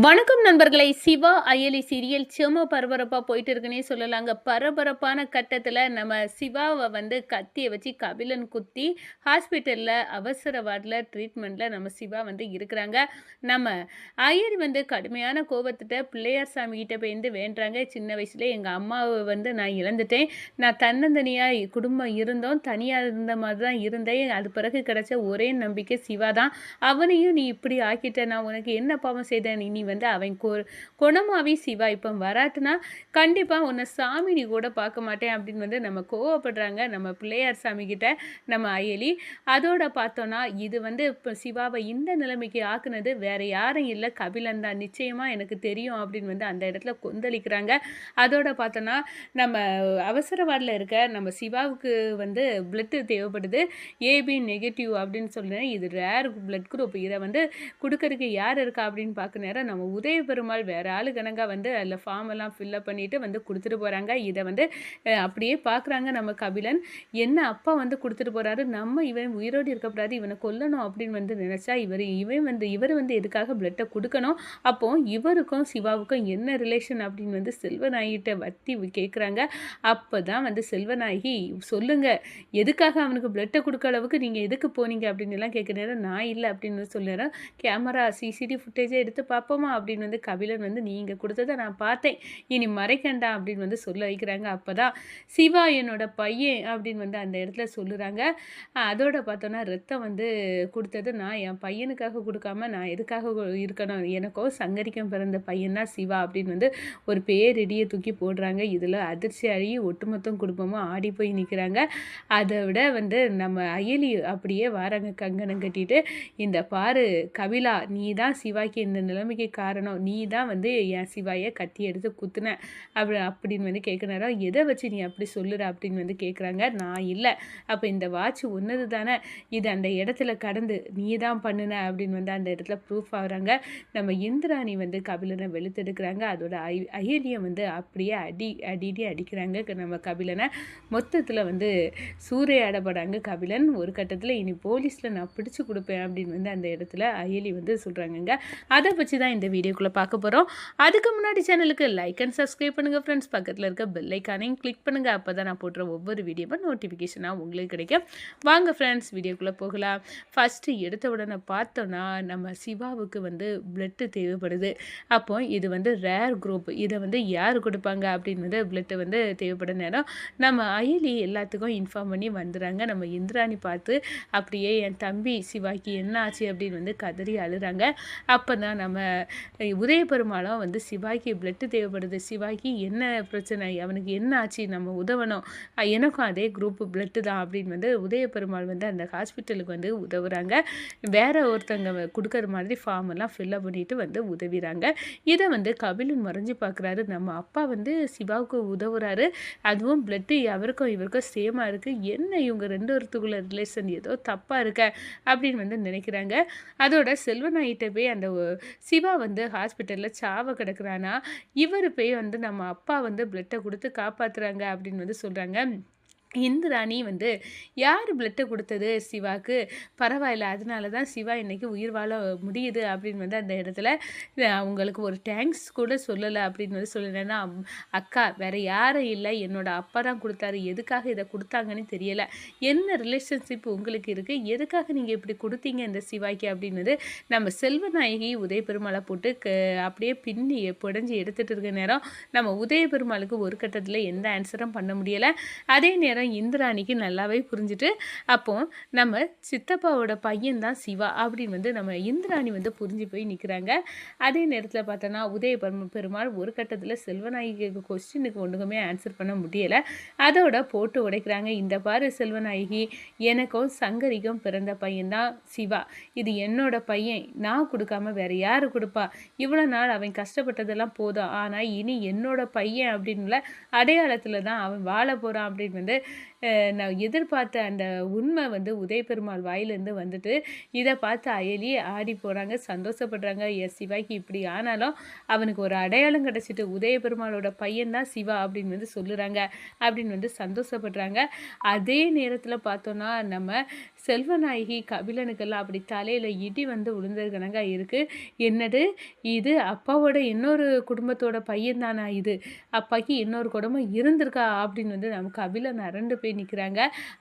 வணக்கம் நண்பர்களை. சிவா அயலி சீரியல் செம பரபரப்பாக போயிட்டு இருக்குன்னே சொல்லலாங்க. பரபரப்பான கட்டத்தில் நம்ம சிவாவை வந்து கத்தியை வச்சு கபிலன் குத்தி ஹாஸ்பிட்டலில் அவசர வார்டில் ட்ரீட்மெண்ட்டில் நம்ம சிவா வந்து இருக்கிறாங்க. நம்ம அயலி வந்து கடுமையான கோபத்திட்ட பிள்ளையார் சாமி கிட்ட போயிருந்து வேண்டுறாங்க. சின்ன வயசுல எங்கள் அம்மாவை வந்து நான் இழந்துட்டேன். நான் தன்னந்தனியாக குடும்பம் இருந்தோம். தனியாக இருந்த மாதிரி தான் இருந்தேன். அது பிறகு கிடச்ச ஒரே நம்பிக்கை சிவா தான் அவனையும் நீ இப்படி ஆக்கிட்ட. நான் உனக்கு என்ன பாவம் செய்தேன்? நீ நீ வந்து அவன் கொ குணமாவே சிவா. இப்போ வராட்டுனா கண்டிப்பாக உன்னை சாமி நீ கூட பார்க்க மாட்டேன் அப்படின்னு வந்து நம்ம கோவப்படுறாங்க நம்ம பிள்ளையார் சாமி கிட்ட நம்ம அயலி. அதோட பார்த்தோன்னா இது வந்து இப்போ சிவாவை இந்த நிலைமைக்கு ஆக்குனது வேற யாரும் இல்லை. கபிலன் தான். நிச்சயமாக எனக்கு தெரியும் அப்படின்னு வந்து அந்த இடத்துல கொந்தளிக்கிறாங்க. அதோட பார்த்தோன்னா நம்ம அவசர வார்டில் இருக்க நம்ம சிவாவுக்கு வந்து பிளட்டு தேவைப்படுது. ஏபி நெகட்டிவ் அப்படின்னு சொல்கிறேன் இது ரேர் பிளட் குரூப் இதை வந்து கொடுக்கறதுக்கு யார் இருக்கா அப்படின்னு பார்க்க நேரம் நம்ம உதய பெருமாள் வேற ஆளு கணக்காக வந்து அதில் ஃபார்ம் எல்லாம் ஃபில்லப் பண்ணிட்டு வந்து கொடுத்துட்டு போகிறாங்க இதை வந்து அப்படியே பார்க்குறாங்க நம்ம கபிலன். என்ன அப்பா வந்து கொடுத்துட்டு போறாரு? நம்ம இவன் உயிரோடு இருக்கக்கூடாது இவனை கொல்லணும் அப்படின்னு வந்து நினச்சா இவர் இவன் வந்து இவர் வந்து எதுக்காக பிளட்டை கொடுக்கணும்? அப்போ இவருக்கும் சிவாவுக்கும் என்ன ரிலேஷன் அப்படின்னு வந்து செல்வநாயகிட்ட வத்தி கேட்குறாங்க அப்போ தான் வந்து செல்வநாயகி சொல்லுங்க எதுக்காக அவனுக்கு பிளட்டை கொடுக்க அளவுக்கு நீங்கள் எதுக்கு போனீங்க அப்படின்னு எல்லாம் கேட்குற நேரம் நான் இல்லை அப்படின்னு சொல்லுறேன் கேமரா சிசிடி ஃபுட்டேஜே எடுத்து பார்ப்போம். அப்படின்னு வந்து கபிலன் வந்து நீங்கள் கொடுத்ததை நான் பார்த்தேன். இனி மறைக்கண்டா அப்படின்னு வந்து சொல்ல வைக்கிறாங்க. அப்போ தான் சிவா என்னோட பையன் அப்படின்னு வந்து அந்த இடத்துல சொல்லுறாங்க. அதோட பார்த்தோன்னா ரத்தம் வந்து கொடுத்தது நான் என் பையனுக்காக கொடுக்காம நான் எதுக்காக இருக்கணும்? எனக்கோ சங்கரிக்கம் பிறந்த பையன் தான் சிவா அப்படின்னு வந்து ஒரு பேரிடியை தூக்கி போடுறாங்க. இதில் அதிர்ச்சி அழகி ஒட்டுமொத்தம் குடும்பமும் ஆடி போய் நிற்கிறாங்க அதை விட வந்து நம்ம அயலி அப்படியே வாராங்க கங்கணம் கட்டிட்டு இந்த பாரு கபிலா நீ தான் சிவாக்கு இந்த நிலைமைக்கு காரணம் நீ தான் வந்து என் சிவாயை கத்தி எடுத்து குத்துன. அப்படி அப்படின்னு வந்து கேட்குறாரோ? எதை வச்சு நீ அப்படி சொல்லுற? அப்படின்னு வந்து கேட்குறாங்க. நான் இல்லை. அப்போ இந்த வாட்ச் ஒன்னது தானே. இது அந்த இடத்துல கடந்து நீ தான் பண்ணுன. அப்படின்னு வந்து அந்த இடத்துல ப்ரூஃப் ஆகுறாங்க. நம்ம இந்திராணி வந்து கபிலனை வெளுத்தெடுக்கிறாங்க. அதோட ஐ அயலியம் வந்து அப்படியே அடி அடிடி அடிக்கிறாங்க. நம்ம கபிலனை. மொத்தத்தில் வந்து சூறையாடப்படுறாங்க கபிலன். ஒரு கட்டத்தில் இனி போலீஸில் நான் பிடிச்சு கொடுப்பேன். அப்படின்னு வந்து அந்த இடத்துல அயலி வந்து சொல்கிறாங்கங்க அதை வச்சு தான் இந்த வீடியோக்குள்ளே பார்க்க போகிறோம் அதுக்கு முன்னாடி சேனலுக்கு லைக் அண்ட் சப்ஸ்கிரைப் பண்ணுங்கள் ஃப்ரெண்ட்ஸ் பக்கத்தில் இருக்க பெல் ஐக்கானையும் கிளிக் பண்ணுங்கள் அப்போ தான் நான் போடுற ஒவ்வொரு வீடியோவும் நோட்டிஃபிகேஷனாக உங்களுக்கு கிடைக்கும். வாங்க ஃப்ரெண்ட்ஸ் வீடியோக்குள்ளே போகலாம். ஃபஸ்ட்டு எடுத்த உடனே பார்த்தோன்னா நம்ம சிவாவுக்கு வந்து பிளட்டு தேவைப்படுது. அப்போ இது வந்து ரேர் குரூப் இதை வந்து யார் கொடுப்பாங்க அப்படின்னு வந்து பிளட்டு வந்து தேவைப்பட நேரம் நம்ம அயலி எல்லாத்துக்கும் இன்ஃபார்ம் பண்ணி வந்துடுறாங்க. நம்ம இந்திராணி பார்த்து அப்படியே என் தம்பி சிவாக்கு என்ன ஆச்சு அப்படின்னு வந்து கதறி அழுறாங்க. அப்போ தான் நம்ம உதய பெருமாளும் வந்து சிவாய்க்கு பிளட்டு தேவைப்படுது. சிவாய்க்கு என்ன பிரச்சனை? அவனுக்கு என்ன ஆச்சு? நம்ம உதவணும். எனக்கும் அதே குரூப் பிளட்டு தான் அப்படின்னு வந்து உதய பெருமாள் வந்து அந்த ஹாஸ்பிட்டலுக்கு வந்து உதவுறாங்க. வேற ஒருத்தங்க கொடுக்குற மாதிரி ஃபார்ம் எல்லாம் ஃபில்லப் பண்ணிட்டு வந்து உதவிறாங்க. இதை வந்து கபிலன் மறைஞ்சு பார்க்குறாரு. நம்ம அப்பா வந்து சிவாவுக்கு உதவுறாரு. அதுவும் பிளட்டு அவருக்கும் இவருக்கும் சேமாக இருக்குது என்ன இவங்க ரெண்டு ஒருத்துக்குள்ள ரிலேஷன் ஏதோ தப்பாக இருக்க அப்படின்னு வந்து நினைக்கிறாங்க. அதோட செல்வநாயிட்ட போய் அந்த சிவா அப்பா வந்து ஹாஸ்பிட்டலில் சாவ கிடக்குறானா இவர் போய் வந்து நம்ம அப்பா வந்து பிளட்டை கொடுத்து காப்பாற்றுறாங்க அப்படின்னு வந்து சொல்கிறாங்க இந்திராணி வந்து யார் பிளட்டை கொடுத்தது சிவாக்கு? பரவாயில்ல அதனால தான் சிவா இன்றைக்கி உயிர் வாழ முடியுது அப்படின்னு வந்து அந்த இடத்துல அவங்களுக்கு ஒரு தேங்க்ஸ் கூட சொல்லலை அப்படின்னு வந்து சொல்லுறேன்னா அக்கா வேறு யாரும் இல்லை. என்னோட அப்பா தான் கொடுத்தாரு. எதுக்காக இதை கொடுத்தாங்கன்னு தெரியலை. என்ன ரிலேஷன்ஷிப் உங்களுக்கு இருக்குது எதுக்காக நீங்கள் இப்படி கொடுத்தீங்க இந்த சிவாய்க்கு அப்படின்னு நம்ம செல்வநாயகி உதய பெருமாளை போட்டு க அப்படியே பின்னி புடஞ்சி எடுத்துகிட்டு இருக்க நேரம் நம்ம உதய பெருமாளுக்கு ஒரு கட்டத்தில் எந்த ஆன்சரும் பண்ண முடியலை. அதே நேரம் இந்திராணிக்கு நல்லாவே புரிஞ்சுட்டு அப்போது நம்ம சித்தப்பாவோட பையன்தான் சிவா அப்படின்னு வந்து நம்ம இந்திராணி வந்து புரிஞ்சு போய் நிற்கிறாங்க அதே நேரத்தில் பார்த்தோன்னா உதய பெருமாள் ஒரு கட்டத்தில் செல்வநாயகி கொஸ்டினுக்கு ஒன்றுக்குமே ஆன்சர் பண்ண முடியலை. அதோட போட்டு உடைக்கிறாங்க. இந்த பாரு செல்வநாயகி எனக்கும் சங்கரிக்கும் பிறந்த பையன்தான் சிவா. இது என்னோட பையன். நான் கொடுக்காம வேற யார் கொடுப்பா? இவ்வளோ நாள் அவன் கஷ்டப்பட்டதெல்லாம் போதும். ஆனால் இனி என்னோட பையன் அப்படின்ல அடையாளத்தில் தான் அவன் வாழ போகிறான் அப்படின்னு வந்து நான் எதிர்பார்த்த அந்த உண்மை வந்து உதயபெருமாள் வாயிலேருந்து வந்துட்டு, இதை பார்த்து அயலி ஆடி போகிறாங்க சந்தோஷப்படுறாங்க. எஸ் சிவாய்க்கு இப்படி ஆனாலும், அவனுக்கு ஒரு அடையாளம் கிடச்சிட்டு உதயபெருமாளோட பையன் தான் சிவா அப்படின்னு வந்து சொல்லுறாங்க. அப்படின்னு வந்து சந்தோஷப்படுறாங்க. அதே நேரத்தில் பார்த்தோன்னா நம்ம செல்வநாயகி கபிலனுக்கெல்லாம் அப்படி தலையில் இடி வந்து விழுந்தது இருக்குது என்னது இது அப்பாவோட இன்னொரு குடும்பத்தோட பையன் தானா இது? அப்பாக்கு இன்னொரு குடும்பம் இருந்திருக்கா? அப்படின்னு வந்து நம்ம கபிலன் புரண்டு போய் நிற்கிறாங்க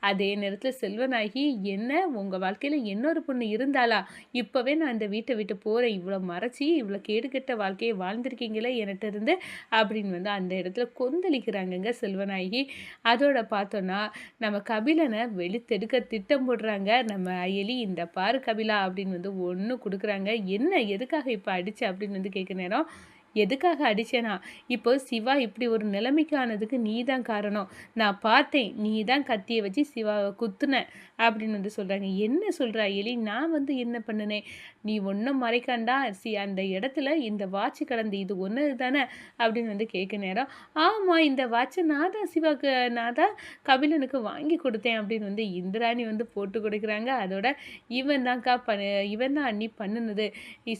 அதே நேரத்தில் செல்வநாயகி என்ன? உங்கள் வாழ்க்கையில் இன்னொரு பொண்ணு இருந்தாலா இப்போவே நான் இந்த வீட்டை விட்டு போகிறேன் இவ்வளோ மறைச்சி இவ்வளோ கேடுகெட்ட வாழ்க்கையை வாழ்ந்திருக்கீங்களே என்கிட்ட இருந்து, அப்படின்னு வந்து அந்த இடத்துல கொந்தளிக்கிறாங்கங்க செல்வநாயகி. அதோட பார்த்தோன்னா நம்ம கபிலனை வெளித்தெடுக்க திட்டம் போடுறாங்க. நம்ம அயலி. இந்த பாரு கபிலா அப்படின்னு வந்து ஒன்று கொடுக்குறாங்க. என்ன? எதுக்காக இப்போ அடிச்சு? அப்படின்னு வந்து கேட்க நேரம், எதுக்காக அடித்தேனா இப்போ சிவா இப்படி ஒரு நிலைமைக்கு ஆனதுக்கு நீ தான் காரணம். நான் பார்த்தேன். நீ தான் கத்தியை வச்சு சிவாவை குத்துன. அப்படின்னு வந்து சொல்கிறாங்க என்ன சொல்கிறா எலி நான் வந்து என்ன பண்ணுனேன்? நீ ஒன்றும் மறைக்காண்டா சி அந்த இடத்துல இந்த வாட்ச் கடந்து இது ஒன்று தானே? அப்படின்னு வந்து கேட்க நேரம், ஆமாம் இந்த வாட்சை நான் தான் சிவாக்கு நான் தான் கபிலனுக்கு வாங்கி கொடுத்தேன் அப்படின்னு வந்து இந்திராணி வந்து போட்டு கொடுக்குறாங்க அதோட இவன் தான்க்கா பண்ண இவன் தான் அண்ணி பண்ணினது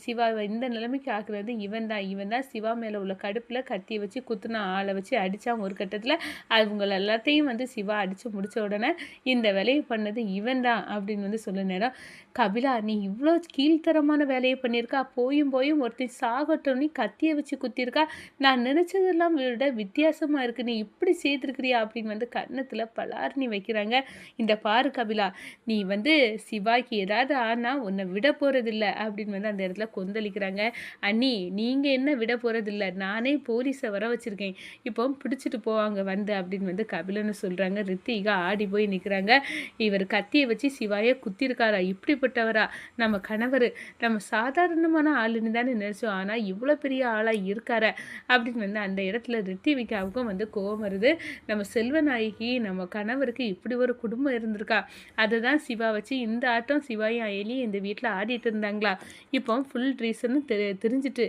சிவாவ இந்த நிலைமைக்கு ஆக்குறது இவன் தான். இவன் தான் சிவா மேல உள்ள கடுப்புல கத்திய வச்சு குத்துன ஆள வச்சு அடித்தான் ஒரு கட்டத்தில் அவங்கள எல்லாத்தையும் வந்து சிவா அடிச்சு முடிச்ச உடனே, இந்த வேலையை பண்ணது இவன் தான் அப்படின்னு வந்து சொல்ல நேரம், கபிலா நீ இவ்வளோ கீழ்த்தரமான வேலையை பண்ணியிருக்கா. போயும் போயும் ஒருத்தன் சாகட்டும்னு கத்திய வச்சு குத்திருக்கா நான் நினைச்சதெல்லாம் விட வித்தியாசமா இருக்கு. நீ இப்படி செய்திருக்கிறியா? அப்படின்னு வந்து கன்னத்தில் பலார்னி வைக்கிறாங்க. இந்த பாரு கபிலா, நீ வந்து சிவாக்கு ஏதாவது ஆனா உன்னை விட போகிறதில்ல அப்படின்னு வந்து அந்த இடத்துல கொந்தளிக்கிறாங்க. அண்ணி நீங்க என்ன விட போகிறதில்ல நானே போலீஸை வர வச்சுருக்கேன் இப்போ பிடிச்சிட்டு போவாங்க வந்து அப்படின்னு வந்து கபிலன்னு சொல்கிறாங்க ரித்திகா ஆடி போய் நிற்கிறாங்க இவர் கத்தியை வச்சு சிவாயை குத்திருக்காரா இப்படிப்பட்டவரா? நம்ம கணவர் நம்ம சாதாரணமான ஆளுன்னு தானே நினச்சோம் ஆனால் இவ்வளோ பெரிய ஆளாக இருக்கார அப்படின்னு வந்து அந்த இடத்துல ரித்திவிகாவுக்கும் வந்து கோவம் வருது. நம்ம செல்வநாயகி நம்ம கணவருக்கு இப்படி ஒரு குடும்பம் இருந்திருக்கா? அததான் சிவா வச்சு இந்த ஆட்டம் சிவாயும் அயலி இந்த வீட்டில் ஆடிட்டு இருந்தாங்களா? இப்போ ஃபுல் ரீசனும் தெ தெரிஞ்சுட்டு,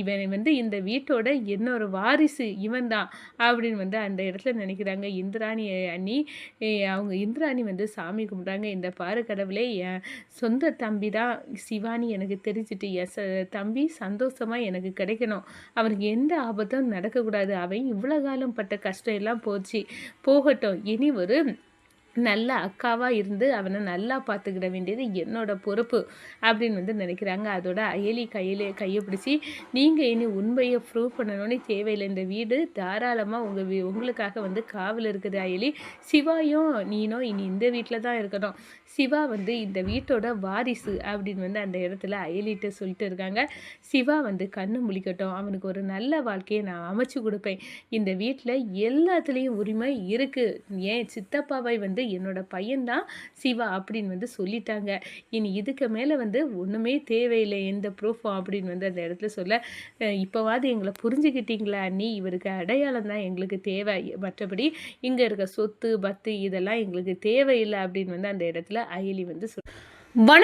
இவன் வந்து வந்து இந்த வீட்டோட இன்னொரு வாரிசு இவன் தான். அப்படின்னு வந்து அந்த இடத்துல நினைக்கிறாங்க. இந்திராணி அண்ணி அவங்க இந்திராணி வந்து சாமி கும்பிட்றாங்க இந்த பாரு கடவுளே என் சொந்த தம்பி தான் சிவானி எனக்கு தெரிஞ்சிட்டு என் ச தம்பி சந்தோஷமாக எனக்கு கிடைக்கணும். அவருக்கு எந்த ஆபத்தும் நடக்கக்கூடாது. அவன் இவ்வளோ காலம் பட்ட கஷ்டம் எல்லாம் போச்சு. போகட்டும். இனி ஒரு நல்ல அக்காவாக இருந்து அவனை நல்லா பார்த்துக்கிட வேண்டியது என்னோட பொறுப்பு. அப்படின்னு வந்து நினைக்கிறாங்க. அதோட அயலி கையில் கையை பிடிச்சி நீங்கள் இனி உண்மையை ப்ரூவ் பண்ணணும்னு தேவையில்லை இந்த வீடு தாராளமாக உங்கள் வீ உங்களுக்காக வந்து காவல் இருக்குது அயலி. சிவாயும் நீனும் இனி இந்த வீட்டில் தான் இருக்கணும். சிவா வந்து இந்த வீட்டோட வாரிசு. அப்படின்னு வந்து அந்த இடத்துல அயலிட்டு சொல்லிட்டு இருக்காங்க. சிவா வந்து கண்ணு முழிக்கட்டும். அவனுக்கு ஒரு நல்ல வாழ்க்கையை நான் அமைச்சு கொடுப்பேன் இந்த வீட்டில் எல்லாத்துலேயும் உரிமை இருக்குது ஏன் சித்தப்பாவை வந்து என்னோட பையன்தான் சிவா அப்படின்னு வந்து சொல்லிட்டாங்க. இனி இதுக்கு மேலே வந்து ஒன்றுமே தேவையில்லை எந்த ப்ரூஃபும் அப்படின்னு வந்து அந்த இடத்துல சொல்ல, இப்போவாது எங்களை புரிஞ்சுக்கிட்டீங்களா நீ இவருக்கு அடையாளம் தான் எங்களுக்கு தேவை. மற்றபடி இங்கே இருக்க சொத்து, பத்து இதெல்லாம் எங்களுக்கு தேவையில்லை அப்படின்னு வந்து அந்த இடத்துல அயலி வந்து சொல்